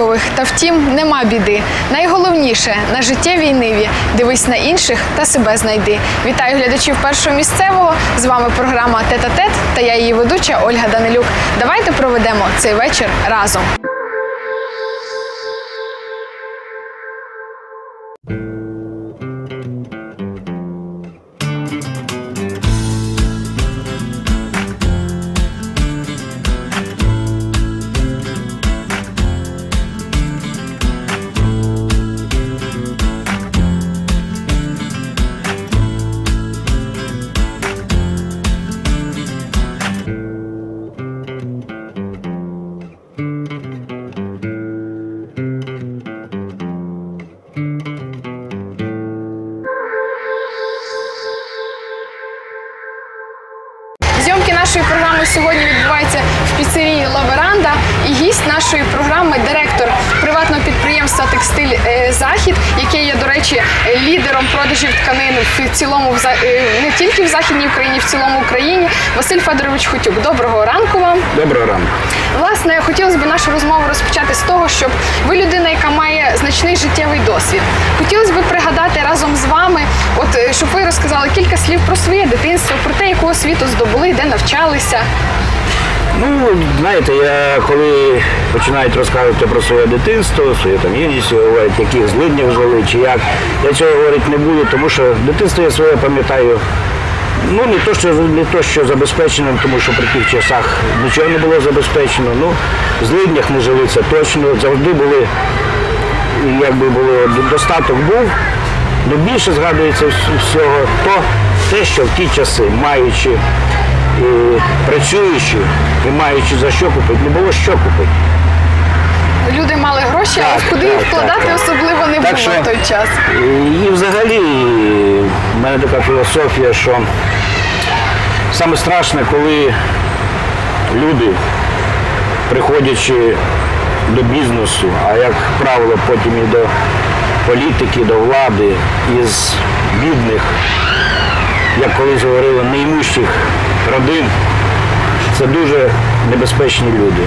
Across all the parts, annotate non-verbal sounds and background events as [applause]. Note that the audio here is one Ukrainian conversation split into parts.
Однакових, та втім, нема біди. Найголовніше на життєвій ниві. Дивись на інших та себе знайди. Вітаю глядачів першого місцевого. З вами програма Тет-а-тет та я її ведуча Ольга Данилюк. Давайте проведемо цей вечір разом. Цілому в За- е, не тільки в Західній Україні, в цілому Україні. Василь Федорович Хутюк. Доброго ранку вам. Доброго ранку. Власне, хотілося б нашу розмову розпочати з того, щоб ви людина, яка має значний життєвий досвід. Хотілося б пригадати разом з вами, от е, щоб ви розказали кілька слів про своє дитинство, про те, яку освіту здобули, де навчалися. Ну, знаєте, я коли починають розказувати про своє дитинство, своє там юність, говорять, яких злиднях жили чи як, я цього говорити не буду, тому що дитинство я своє пам'ятаю. Ну, не то, що не то, що забезпеченим, тому що при тих часах нічого не було забезпечено. Ну, в злиднях не жили, це точно. Завжди були, якби було, достаток був. Ну, більше згадується всього то, те, що в ті часи, маючи працюючи і маючи за що купити, не було що купити. Люди мали гроші, Так, куди їх вкладати так, особливо не Так було в той час. І взагалі в мене така філософія, що саме страшне, коли люди, приходячи до бізнесу, а як правило, потім і до політики, до влади, із бідних, як колись говорили, неймущих родин, це дуже небезпечні люди.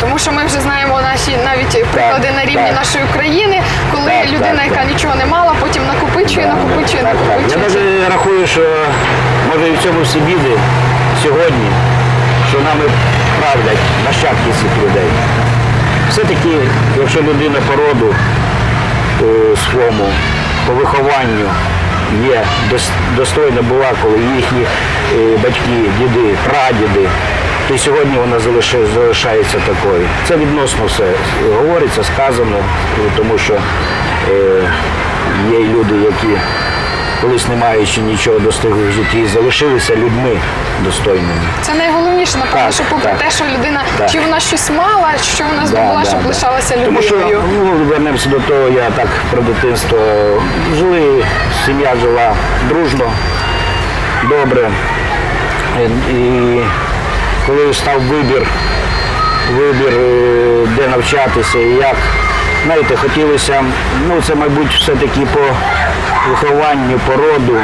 Тому що ми вже знаємо наші навіть приклади на рівні так. нашої країни, коли Так, людина, так, яка так. нічого не мала, потім накопичує, накопичує, Так, так. Я навіть рахую, що може і в цьому всі біди сьогодні, що нами правлять нащадки цих людей. Все-таки, якщо людина по роду е, своєму, по вихованню є достойна була, коли їхні е, батьки, діди, прадіди, то сьогодні вона залишається такою. Це відносно все говориться, сказано, тому що е, є люди, які колись не маючи нічого достигли в житті, і залишилися людьми достойними. Це найголовніше, напевно, що попри так. те, що людина Так. чи вона щось мала, що вона здобула, Да, щоб да, лишалася да. Тому що людиною. ну, вернемося до того, я так про дитинство. Жили, сім'я жила дружно, добре. І, і коли став вибір, вибір, е, де навчатися і як, знаєте, хотілося, ну це, мабуть, все-таки по вихованню, породу.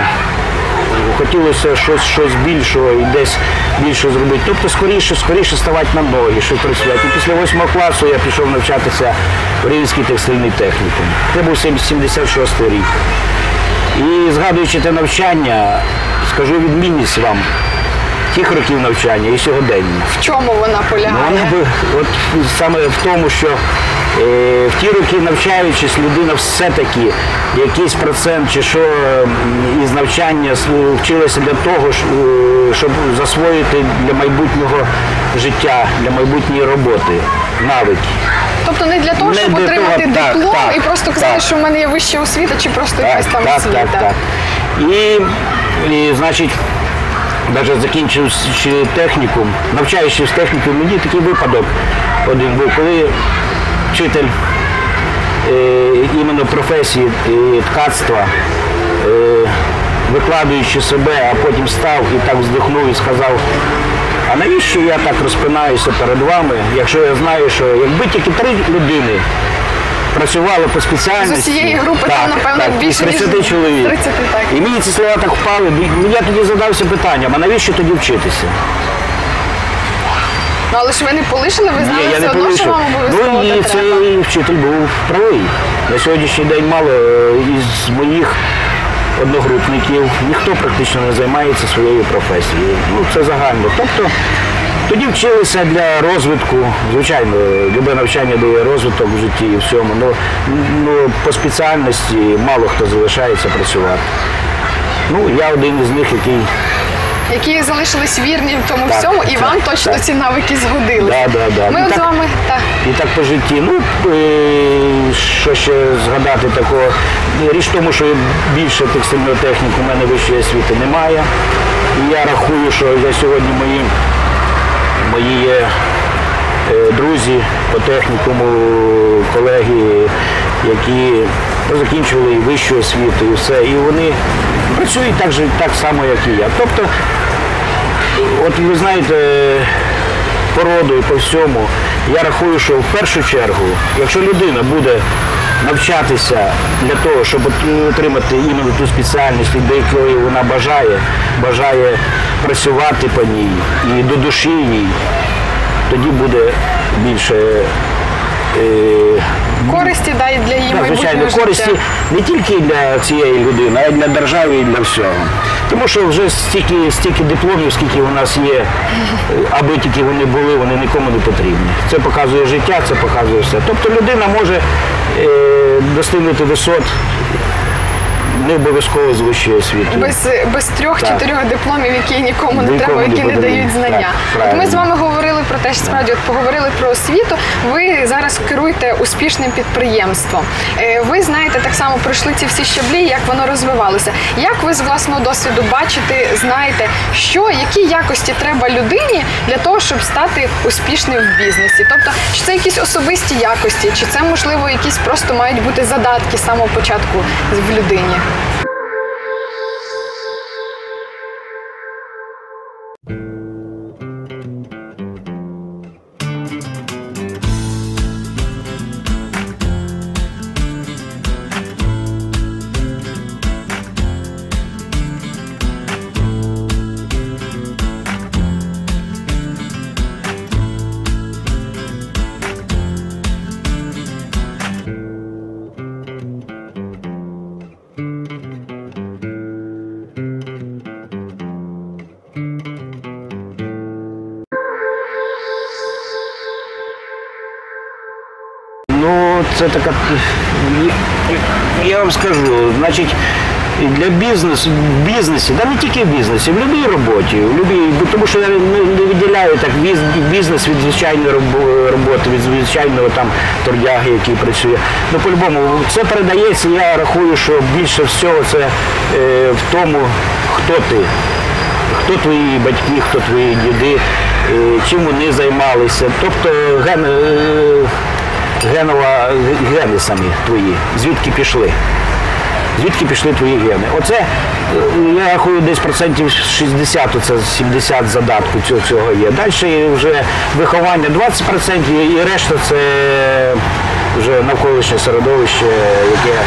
Хотілося щось, щось більшого і десь більше зробити. Тобто скоріше, скоріше ставати на ноги, щось працювати. І після восьмого класу я пішов навчатися в Рівненський текстильний технікум. Це був 76 рік. І згадуючи те навчання, скажу відмінність вам тих років навчання і сьогодення. В чому вона Ну, полягає? вона би, от саме в тому, що е, в ті роки навчаючись, людина все-таки якийсь процент чи що із навчання вчилася для того, е, щоб засвоїти для майбутнього життя, для майбутньої роботи навики. Тобто не для того, Не щоб для отримати того, так, диплом так, і просто казати, так. що в мене є вища освіта, чи просто якась там так, освіта. так, так. І, і значить, навіть закінчивши технікум, навчаючись в технікумі, мені такий випадок один був, коли вчитель е, іменно професії е, ткацтва, е, викладаючи себе, а потім став і так вздихнув і сказав, а навіщо я так розпинаюся перед вами, якщо я знаю, що якби тільки три людини працювали по спеціальності. З усієї групи там, напевно, так, більше, із 30 ніж чоловік. 30, так. І мені ці слова так впали. Я тоді задався питанням, а навіщо тоді вчитися? Ну але ж ви не полишили, ви знали Ні, я все не одно, що полишив. вам обов'язково Ну і треба. цей вчитель був правий. На сьогоднішній день мало е, із моїх одногрупників ніхто практично не займається своєю професією. Ну це загально. Тобто тоді вчилися для розвитку. Звичайно, любе навчання дає розвиток в житті і всьому. Ну, ну по спеціальності мало хто залишається працювати. Ну, я один із них, який Які залишились вірні в тому Так, всьому, і так, вам точно так. ці навики згодилися. Да, да, да. Ми Ну, от з вами так. І так по житті. Ну, е, що ще згадати такого. Річ в тому, що більше текстильної техніки у мене вищої освіти немає. І я рахую, що я сьогодні мої, мої є е, друзі по технікуму, колеги, які закінчували вищу освіту, і все. І вони працюють так, же, так само, як і я. Тобто, От ви знаєте, по і по всьому, я рахую, що в першу чергу, якщо людина буде навчатися для того, щоб отримати іменно ту спеціальність, до якої вона бажає, бажає працювати по ній і до душі їй, тоді буде більше. Е, Користі да, і для її так, звичайно, життя. користі не тільки для цієї людини, а й для держави і для всього. Тому що вже стільки, стільки дипломів, скільки у нас є, е, аби тільки вони були, вони нікому не потрібні. Це показує життя, це показує все. Тобто людина може е, достигнути висот не обов'язково з вищої освіти. Без, без трьох-чотирьох дипломів, які нікому не треба, які не дають знання. Так, от ми з вами говорили про те, що справді от поговорили про освіту. Ви зараз керуєте успішним підприємством. Е, Ви знаєте, так само пройшли ці всі щаблі, як воно розвивалося. Як ви з власного досвіду бачите, знаєте, що які якості треба людині для того, щоб стати успішним в бізнесі? Тобто, чи це якісь особисті якості, чи це можливо якісь просто мають бути задатки з самого початку в людині? Це така. Я вам скажу, значить, для бізнесу, в бізнесі, да не тільки в бізнесі, в будь-якій роботі, в любій, тому що я не, виділяю так біз- бізнес від звичайної робо- роботи, від звичайного там торгяги, який працює. Ну, по-любому, це передається, я рахую, що більше всього це е, в тому, хто ти. Хто твої батьки, хто твої діди, е, чим вони займалися. Тобто ген, е, генова, гени самі твої, звідки пішли. Звідки пішли твої гени? Оце, е, я рахую, десь процентів 60, це 70 задатку цього, цього є. Далі вже виховання 20% і решта це вже навколишнє середовище, яке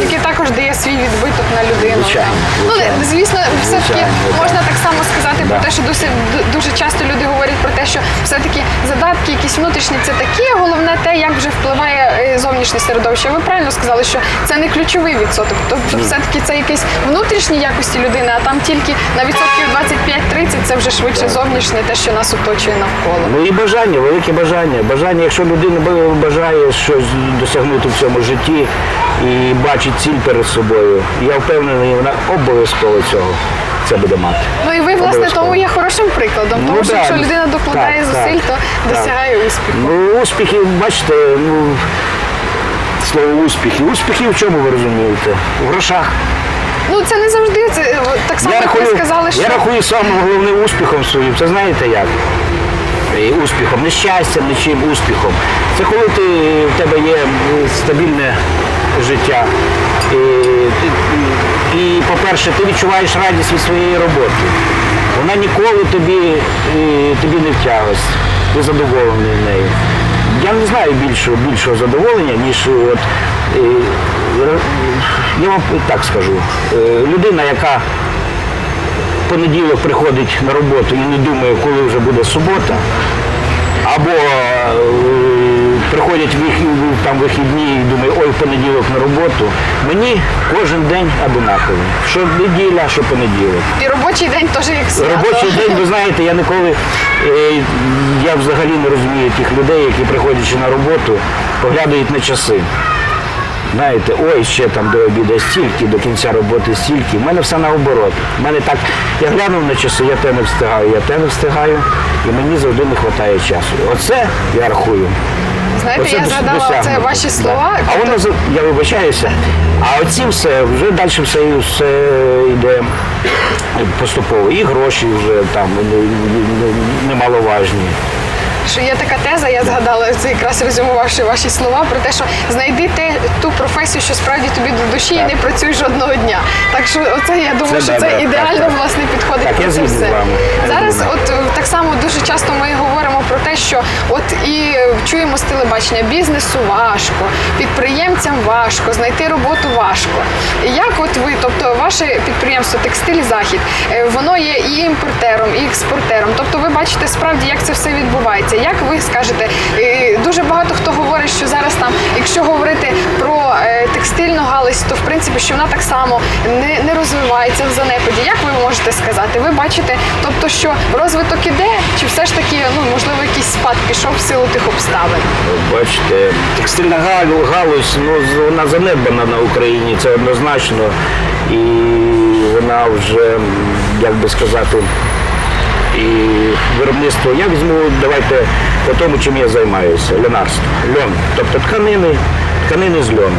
Яке також дає свій відбиток на людину. Звичайно, Ну, звичайно. все-таки можна так само сказати Да. про те, що ду- дуже часто люди говорять про те, що все-таки задатки якісь внутрішні це такі, а головне те, як вже впливає е, зовнішнє середовище. Ви правильно сказали, що це не ключовий відсоток. Тобто, все-таки це якісь внутрішні якості людини, а там тільки на відсотків 25-30 це вже швидше зовнішнє, те, що нас оточує навколо. Ну і бажання, велике бажання. Бажання, якщо людина бажає щось досягнути в цьому житті і бачить ціль перед собою, я впевнений, вона обов'язково цього це буде мати. Ну і ви, власне, тому є хорошим прикладом, Ну, тому що да, якщо ну, людина докладає так, зусиль, так, то так. досягає успіху. Ну, успіхи, бачите, ну, слово успіхи. Успіхи в чому ви розумієте? В грошах. Ну це не завжди. Це е, так само, Я як ви сказали, що я рахую самим головним успіхом своїм. Це знаєте як? І успіхом, не щастям, не чим успіхом. Це коли ти, в тебе є стабільне життя. І, ти- і, по-перше, ти відчуваєш радість від своєї роботи. Вона ніколи тобі, тобі не в тягость. Ти задоволений нею. Я не знаю більшого, більшого задоволення, ніж от, я вам так скажу. Е, Людина, яка понеділок приходить на роботу і не думає, коли вже буде субота, там вихідні і думає, ой, понеділок на роботу. Мені кожен день одинаковий. Що неділя, що понеділок. І робочий день теж як свято. Робочий день, ви знаєте, я ніколи, е, я взагалі не розумію тих людей, які приходячи на роботу, поглядають на часи. Знаєте, ой, ще там до обіду стільки, до кінця роботи стільки. У мене все наоборот. У мене так, я глянув на часи, я те не встигаю, я те не встигаю, і мені завжди не вистачає часу. Оце я рахую. Знаєте, Оце я дос- згадала це ваші Да. слова. А воно за- я вибачаюся. А оці все, вже далі все, все йде поступово. І гроші вже там не- не- немаловажні. Що є така теза, я згадала це якраз резюмувавши ваші слова про те, що знайди те ту професію, що справді тобі до душі, і не працюй жодного дня. Так що оце я думаю, Це що да, це да, ідеально так, так. власне підходить Так, про це все. Зараз, от е, так само дуже часто ми говоримо про те, що от і е, чуємо з телебачення, бізнесу важко, підприємцям важко, знайти роботу важко. Як от ви, тобто ваше підприємство Текстиль Захід, е, воно є і імпортером, і експортером. Тобто ви бачите справді, як це все відбувається. Як ви скажете, дуже багато хто говорить, що зараз там, якщо говорити про е, текстильну галузь, то в принципі, що вона так само не, не розвивається в занепаді. Як ви можете сказати? Ви бачите, тобто, що розвиток іде, чи все ж таки, ну можливо, якийсь спад пішов в силу тих обставин? Бачите, текстильна галузь, ну, вона занедбана на Україні, це однозначно. І вона вже, як би сказати, і виробництво. Я візьму, давайте по тому, чим я займаюся, льонарство. Льон. Тобто тканини, тканини з льону.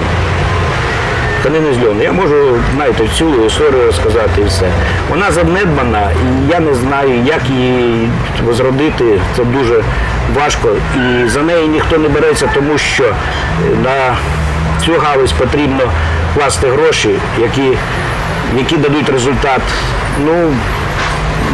Тканини з льону. Я можу, знаєте, цю історію розказати і все. Вона занедбана, і я не знаю, як її возродити. Це дуже важко. І за неї ніхто не береться, тому що на цю галузь потрібно вкласти гроші, які, які дадуть результат. Ну,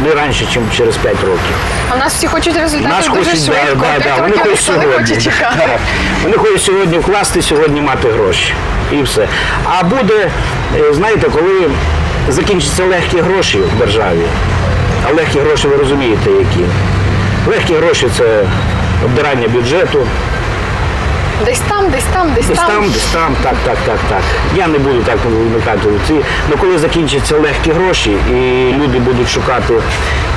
не раніше, ніж через 5 років. А в нас всі хочуть результати Нас дуже хочуть, швидко. да, П'ять да, вони хочуть сьогодні. Да. Вони хочуть сьогодні вкласти, сьогодні мати гроші. І все. А буде, е, знаєте, коли закінчаться легкі гроші в державі, а легкі гроші ви розумієте, які. Легкі гроші це обдирання бюджету, Десь там, десь там, десь, Десь там, десь там, так, так, так, так. Я не буду так виникати ці. Ну коли закінчаться легкі гроші і люди будуть шукати,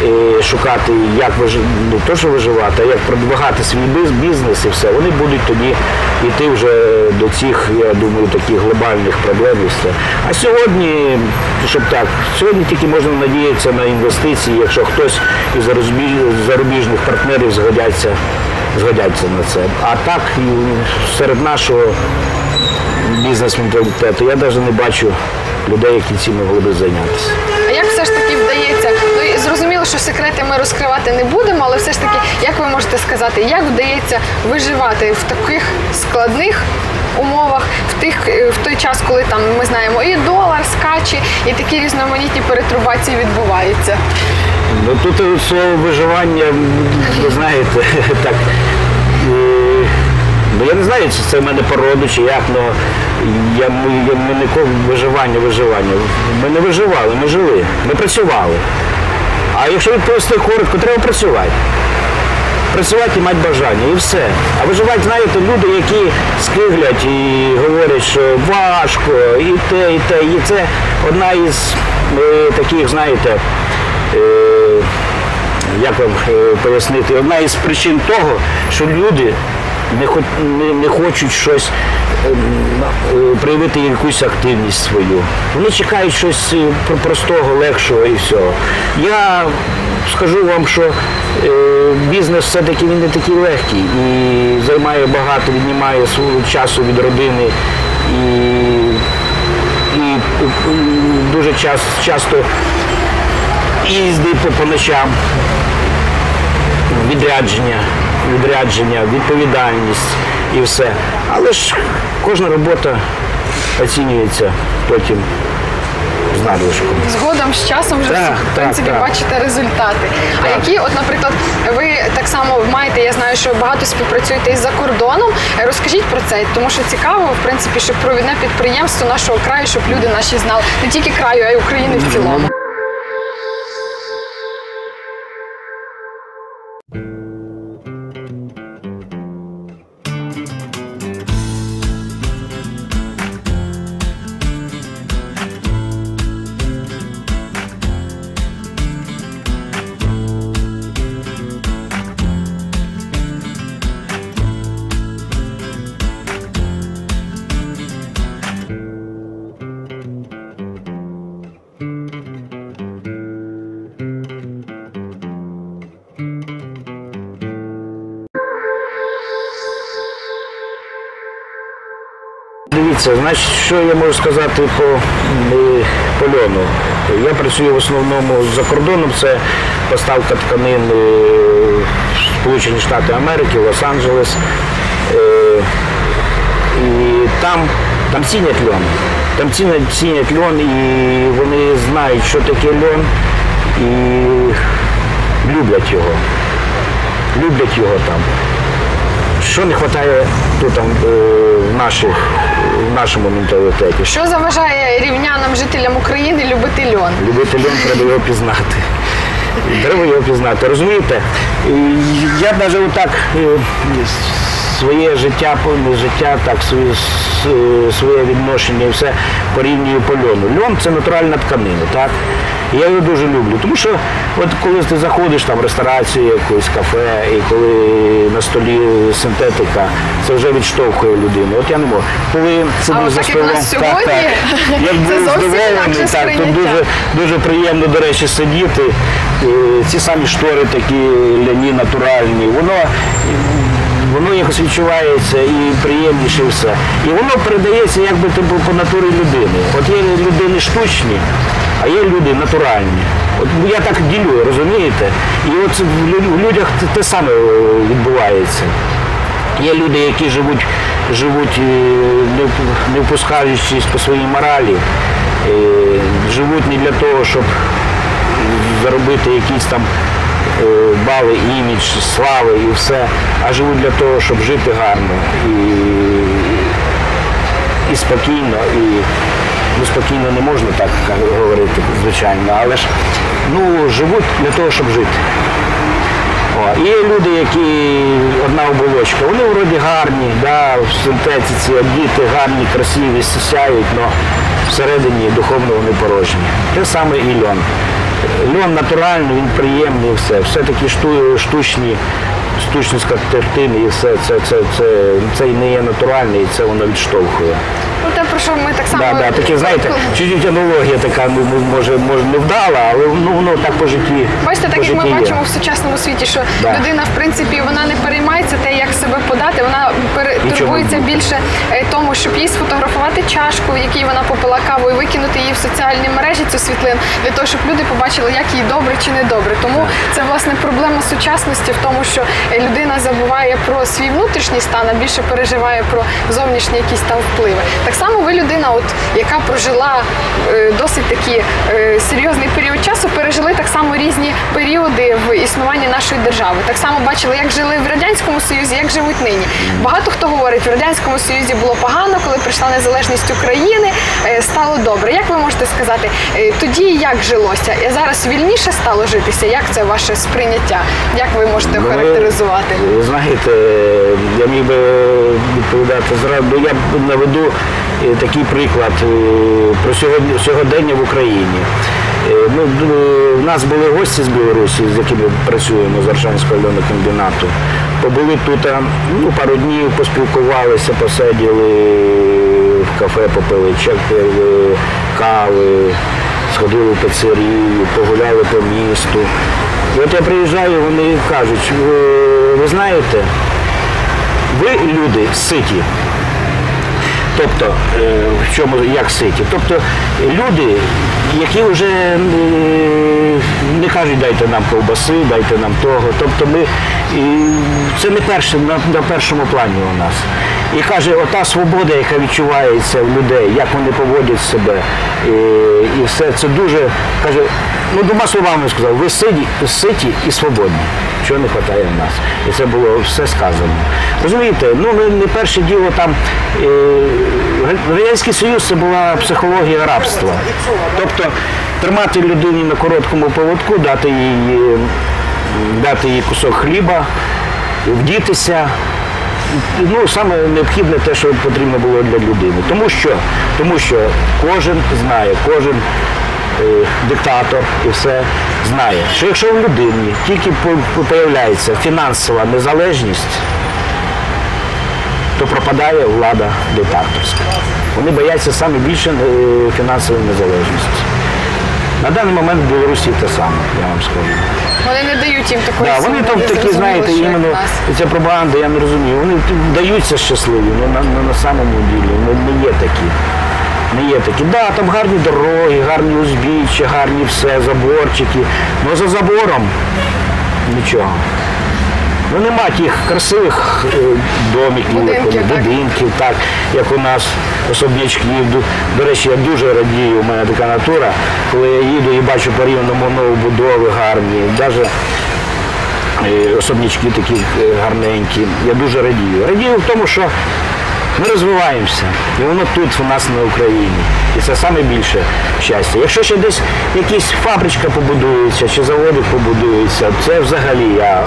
е, шукати, як вижи... не то, що виживати, а як продвигати свій бізнес і все, вони будуть тоді йти вже до цих, я думаю, таких глобальних проблем і все. А сьогодні, щоб так, сьогодні тільки можна надіятися на інвестиції, якщо хтось із зарубіж- зарубіжних партнерів згодяться згодяться на це. А так і серед нашого бізнес-менталітету я навіть не бачу людей, які цим могли би зайнятися. А як все ж таки вдається? Ну зрозуміло, що секрети ми розкривати не будемо, але все ж таки, як ви можете сказати, як вдається виживати в таких складних умовах, в тих е, в той час, коли там ми знаємо і долар скаче, і такі різноманітні перетрубації відбуваються. Ну тут слово виживання, ви знаєте, [laughs] так. Ну я не знаю, чи це в мене породу, чи як, але я, я, ми ніколи виживання, виживання. Ми не виживали, ми жили, ми працювали. А якщо відповісти коротко, треба працювати. Працювати і мати бажання, і все. А виживати, знаєте, люди, які скиглять і говорять, що важко, і те, і те. І це одна із е, таких, знаєте, як вам е, пояснити, одна із причин того, що люди не, хо- не, не хочуть щось е, на- е, проявити якусь активність свою. Вони чекають щось е, простого, легшого і всього. Я скажу вам, що бізнес все-таки він не такий легкий і займає багато, віднімає свого часу від родини. І, і, дуже час, часто їзди по, по ночам, відрядження, відрядження, відповідальність і все. Але ж кожна робота оцінюється потім з надлишком. Згодом з часом вже Так, в принципі так. бачите результати. А які, от, наприклад, ви так само маєте, я знаю, що багато співпрацюєте із за кордоном. Е, Розкажіть про це, тому що цікаво, в принципі, щоб провідне підприємство нашого краю, щоб люди наші знали не тільки краю, а й України в цілому. Дивіться, значить, що я можу сказати по, е, по льону. Я працюю в основному за кордоном, це поставка тканин е, Сполучені Штати Америки, Лос-Анджелес. Е, І там, там цінять льон. Там цінять, цінять льон і вони знають, що таке льон і люблять його. Люблять його там. Що не вистачає тут там, в, наших, в нашому менталітеті? Що заважає рівнянам, жителям України любити льон? Любити льон треба його пізнати. Треба його пізнати. Розумієте? Я навіть отак е, своє життя, повне життя, так, своє, своє відношення і все порівнюю по льону. Льон це натуральна тканина, так? Я його дуже люблю. Тому що от коли ти заходиш там в ресторацію, якусь кафе, і коли на столі синтетика, це вже відштовхує людину. От я не можу. Коли сидиш от за так, столом, так, так, я [laughs] це був здивований, так, сприйняття. дуже дуже приємно, до речі, сидіти. Ці самі штори такі ляні, натуральні. Воно, воно якось відчувається і приємніше і все. І воно передається якби типу, по натурі людини. От є людини штучні, а є люди натуральні. От я так ділю, розумієте? І от в людях те, саме е, відбувається. Є люди, які живуть, живуть е, не, впускаючись по своїй моралі, е, живуть не для того, щоб заробити якісь там бали, імідж, слави і все, а живуть для того, щоб жити гарно і, і спокійно. І, ну, спокійно не можна так говорити, звичайно, але ж ну, живуть для того, щоб жити. О, і є люди, які одна оболочка, вони вроді гарні, да, в синтетиці одіти, гарні, красиві, сяють, але всередині духовно вони порожні. Те саме і льон. Льон натуральний, він приємний, все. Все-таки штучні, штучні скатертини і все, це, це, це, це і не є натуральний, і це воно відштовхує. Ну те, про що ми так само. Да, да, таке, знаєте, чуть-чуть аналогія така, ну, ну, може, може не вдала, але ну, воно так по житті. Бачите, так по як ми є. бачимо в сучасному світі, що Да. людина, в принципі, вона не переймається те, як себе подати, вона пере- Нічого турбується більше е, тому, щоб їй сфотографувати чашку, в якій вона попила каву, і викинути її в соціальні мережі цю світлин, для того, щоб люди побачили, як їй добре чи не добре. Тому це власне проблема сучасності в тому, що людина забуває про свій внутрішній стан, а більше переживає про зовнішні якісь там впливи. Так само ви людина, от яка прожила е, досить такий е, серйозний період часу, пережили так само різні періоди в існуванні нашої держави. Так само бачили, як жили в радянському союзі, як живуть нині. Багато хто говорить, в радянському союзі було погано, коли прийшла незалежність України, е, стало добре. Як ви можете сказати, тоді як жилося? І зараз вільніше стало житися? Як це ваше сприйняття? Як ви можете Ну, охарактеризувати? Ви знаєте, я міг би відповідати зразу. Ну, Я наведу е, такий приклад е, про сьогодення в Україні. Е, Ну, у нас були гості з Білорусі, з якими працюємо з Аршанського льонокомбінату. Побули тут ну, пару днів, поспілкувалися, посиділи в кафе, попили пили кави, сходили в пиццерію, погуляли по місту. От я приїжджаю, вони кажуть, ви, ви знаєте, ви люди ситі. Тобто, е, в чому як ситі? Тобто люди, які вже е, не кажуть, дайте нам ковбаси, дайте нам того. Тобто ми це не перше на, на першому плані у нас. І каже, ота свобода, яка відчувається в людей, як вони поводять себе, і, і все це дуже каже, ну двома словами сказав, ви ситі, ситі і свободні. Чого не вистачає в нас. І це було все сказано. Розумієте, ну не, перше діло там. Е, Радянський Союз це була психологія рабства. Тобто тримати людині на короткому поводку, дати їй, е, дати їй кусок хліба, вдітися. Ну, саме необхідне те, що потрібно було для людини. Тому що, тому що кожен знає, кожен диктатор і все знає, що якщо в людині тільки з'являється фінансова незалежність, то пропадає влада диктаторська. Вони бояться саме більше е, фінансової незалежності. На даний момент в Білорусі те саме, я вам скажу. Вони не дають їм таку Да, вони там такі, знаєте, іменно ця пропаганда, я не розумію. Вони даються щасливі, але на, на, на самому ділі ну, не є такі. Не є такі. Да, там гарні дороги, гарні узбіччя, гарні все, заборчики. але за забором нічого. Ну нема тих красивих е, домиків, Будинків, так? будинків, так, як у нас особнячків. До, до речі, я дуже радію, у мене така натура, коли я їду і бачу по рівному новобудови гарні, навіть е, особнячки такі е, гарненькі. Я дуже радію. Радію в тому, що ми розвиваємося, і воно тут у нас на Україні. І це саме більше щастя. Якщо ще десь якась фабричка побудується чи заводик побудується, це взагалі я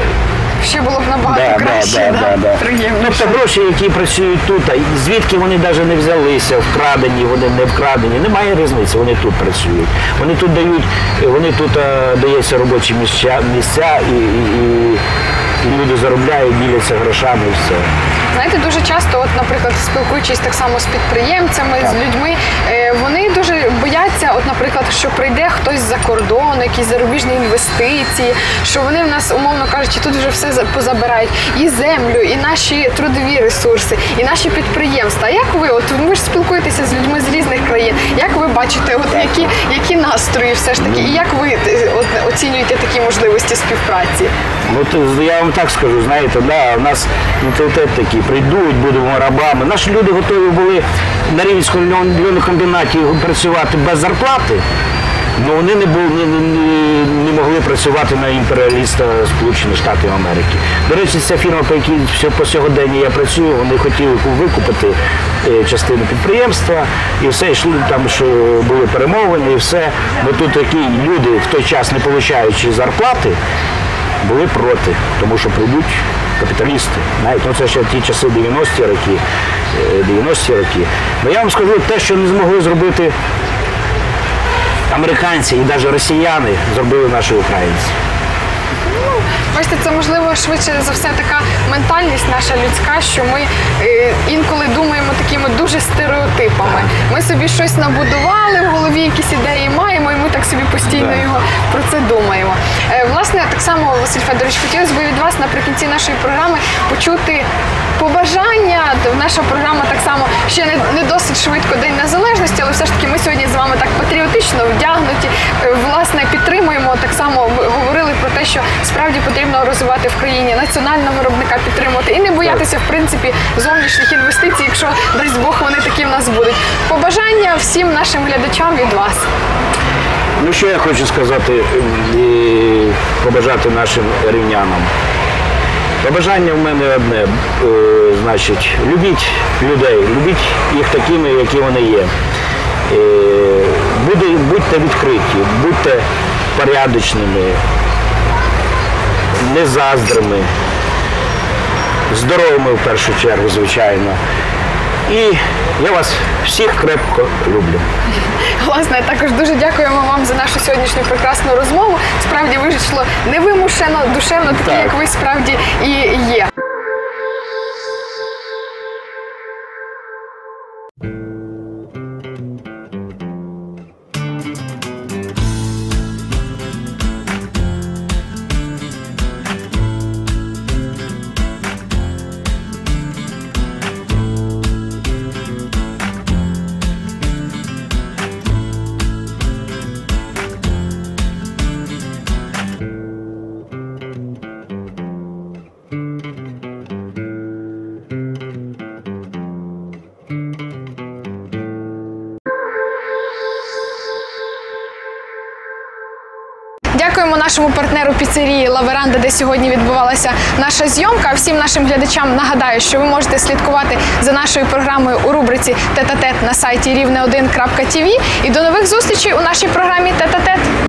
Ще було б набагато Да, краще, да, да, да, приємніше. Тобто гроші, які працюють тут, а звідки вони навіть не взялися, вкрадені, вони не вкрадені, немає різниці, вони тут працюють. Вони тут дають, вони тут е, дається робочі місця, місця і, і, і люди заробляють, діляться грошами і все. Знаєте, дуже часто, от, наприклад, спілкуючись так само з підприємцями, з людьми, е, вони дуже бояться, от, наприклад, що прийде хтось з-за кордону, якісь зарубіжні інвестиції, що вони в нас, умовно кажучи, тут вже все за- позабирають і землю, і наші трудові ресурси, і наші підприємства. А як ви, от ви ж спілкуєтеся з людьми з різних країн, як ви бачите, от які, які настрої все ж таки, і як ви е, от, оцінюєте такі можливості співпраці? Ну, то я вам так скажу, знаєте, да, у нас менталітет такий, прийдуть, будемо рабами. Наші люди готові були на Рівненському льонокомбінаті працювати без зарплати, але вони не, були, не, не, не могли працювати на імперіаліста Сполучених Штатів Америки. До речі, ця фірма, по якій по сьогоденні я працюю, вони хотіли викупити е, частину підприємства і все йшли там, що були перемовини і все. Бо тут такі люди в той час, не отримуючи зарплати, були проти, тому що прийдуть капіталісти. Навіть ну це ще ті часи 90-ті роки, е, 90-ті роки. Ну я вам скажу те, що не змогли зробити американці і навіть росіяни, зробили наші українці. Бачите, це можливо швидше за все така ментальність наша людська, що ми е, інколи думаємо такими дуже стереотипами. Ми собі щось набудували в голові, якісь ідеї маємо, і ми так собі постійно його про це думаємо. Е, власне, так само, Василь Федорович, хотілося б від вас наприкінці нашої програми почути побажання. Наша програма так само ще не, досить швидко День Незалежності, але все ж таки ми сьогодні з вами так патріотично вдягнуті. Е, Власне, підтримуємо так само. Говорили про те, що справді потрібно розвивати в країні національного виробника, підтримувати і не боятися в принципі зовнішніх інвестицій, якщо дасть Бог вони такі в нас будуть. Побажання всім нашим глядачам від вас. Ну що я хочу сказати і побажати нашим рівнянам. Побажання в мене одне, е, значить, любіть людей, любіть їх такими, які вони є. Е, будьте відкриті, будьте порядочними, незаздрими, здоровими в першу чергу, звичайно. І я вас всіх крепко люблю. Власне, також дуже дякуємо вам за нашу сьогоднішню прекрасну розмову. Справді вийшло невимушено, душевно, таке, Так. як ви справді і є. Нашому партнеру піцерії Лаверанда, де сьогодні відбувалася наша зйомка. Всім нашим глядачам нагадаю, що ви можете слідкувати за нашою програмою у рубриці Тет-а-тет на сайті рівне1.tv. І до нових зустрічей у нашій програмі Тет-а-тет.